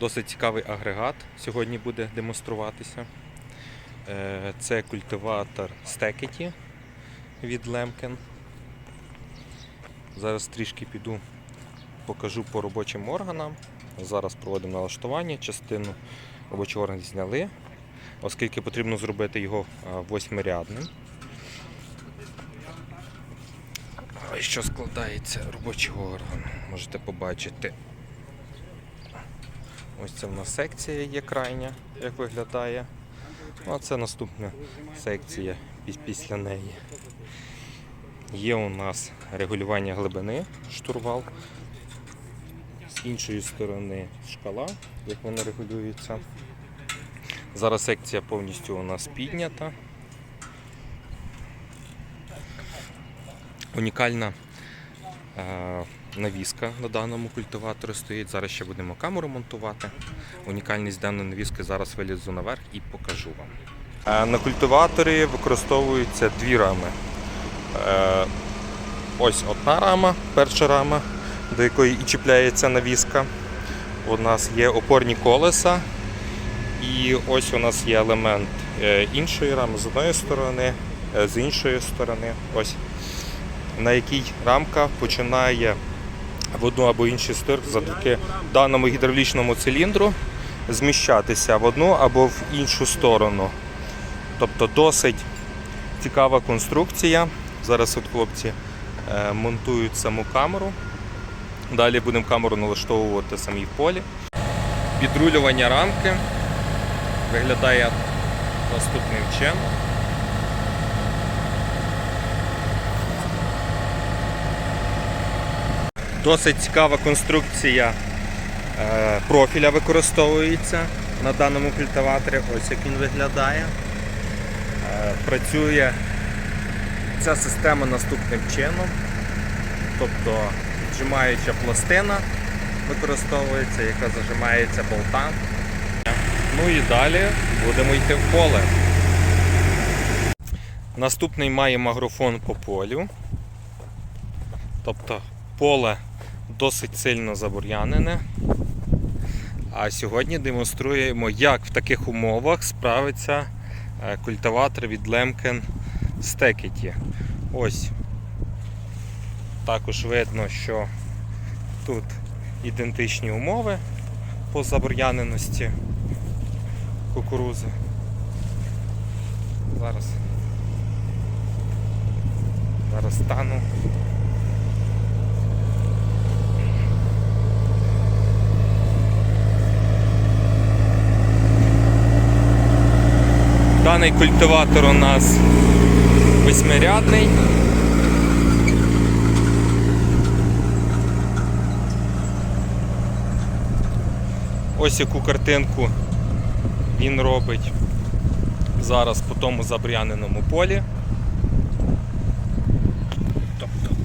Досить цікавий агрегат сьогодні буде демонструватися. Е, Це культиватор Стекеті від Лемкен. Зараз трішки піду покажу по робочим органам. Зараз проводимо налаштування, частину робочих органів зняли, оскільки потрібно зробити його восьмирядним. Що складається робочий орган. Можете побачити. Ось це в нас секція є крайня, як виглядає. Ну, а це наступна секція після неї. Є у нас регулювання глибини, штурвал. З іншої сторони шкала, як вона регулюється. Зараз секція повністю у нас піднята. Унікальна навіска на даному культиваторі стоїть. Зараз ще будемо камеру монтувати. Унікальність даної навіски зараз вилізу наверх і покажу вам. Е, на культиваторі використовуються дві рами. Е, ось одна рама, перша рама, до якої і чіпляється навіска. У нас є опорні колеса. І ось у нас є елемент е, іншої рами з одної сторони, е, з іншої сторони. Ось на якій рамка починає в одну або інший стир завдяки даному гідравлічному циліндру зміщатися в одну або в іншу сторону. Тобто досить цікава конструкція. Зараз от хлопці е, монтують саму камеру. Далі будемо камеру налаштовувати самі в полі. Підрулювання рамки виглядає наступним чином. Досить цікава конструкція е, профіля використовується на даному культиваторі. Ось як він виглядає. Е, Працює ця система наступним чином. Тобто віджимаюча пластина використовується, яка зажимається болтам. Ну і далі будемо йти в поле. Наступний маємо агрофон по полю. Тобто поле досить сильно забур'янене. А сьогодні демонструємо, як в таких умовах справиться е, культиватор від Lemken Стекеті. Ось також видно, що тут ідентичні умови по забур'яненості кукурузи. Зараз. Зараз стану. Даний культиватор у нас восьмирядний. Ось яку картинку він робить зараз по тому забряненому полі. Тобто,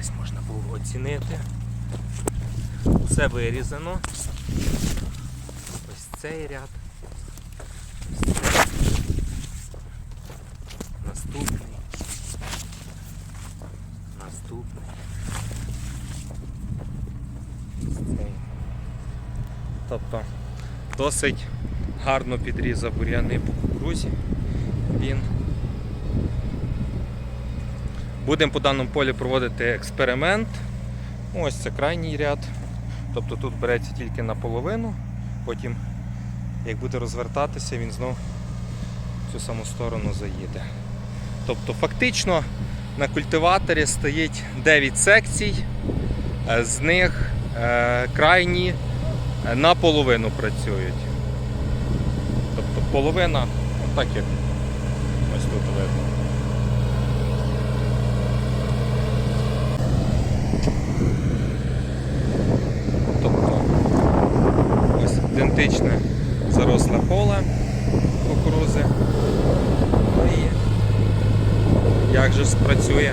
ось можна було оцінити. Все вирізано. Ось цей ряд. Наступний. Наступний. Тобто досить гарно підрізав бур'яни по кукурузі. Він. Будемо по даному полі проводити експеримент. Ось це крайній ряд. Тобто тут береться тільки наполовину, потім, як буде розвертатися, він знов в цю саму сторону заїде. Тобто фактично на культиваторі стоїть 9 секцій, е, з них е, крайні е, наполовину працюють. Тобто половина, отак як ось тут видно. Тобто ось ідентичне заросле поле кукурузи. Як же спрацює?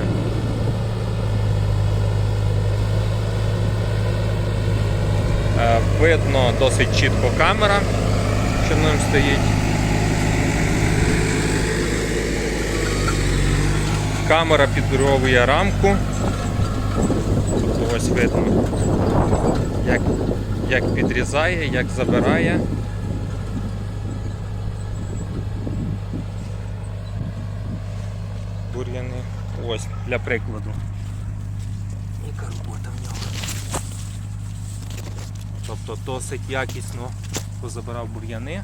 Е, Видно досить чітко камера, що ним стоїть. Камера підробує рамку. Тобто ось видно, як як підрізає, як забирає. Бур'яни. Ось, для прикладу. Яка робота в нього. Тобто досить якісно позабирав бур'яни.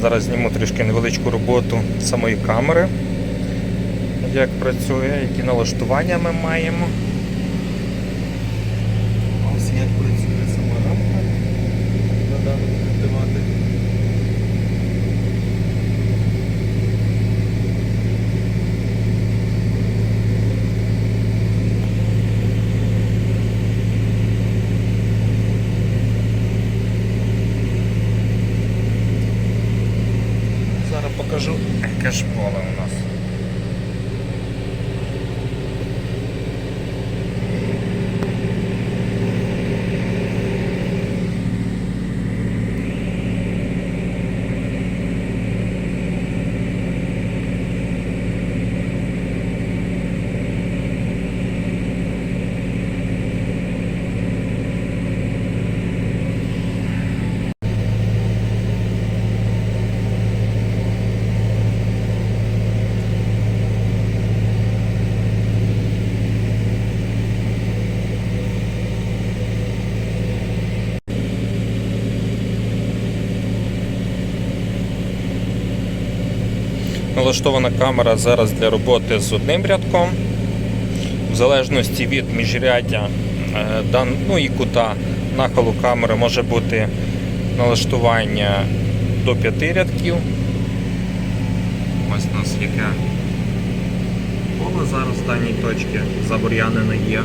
Зараз зніму трішки невеличку роботу самої камери, як працює, які налаштування ми маємо. Ось як працює сама рамка на даному культиваторі. Зараз покажу, яке у нас. Налаштована камера зараз для роботи з одним рядком. В залежності від міжряддя е, ну і кута нахилу камери може бути налаштування до 5 рядків. Ось у нас яке поле зараз в даній точці забур'янене є.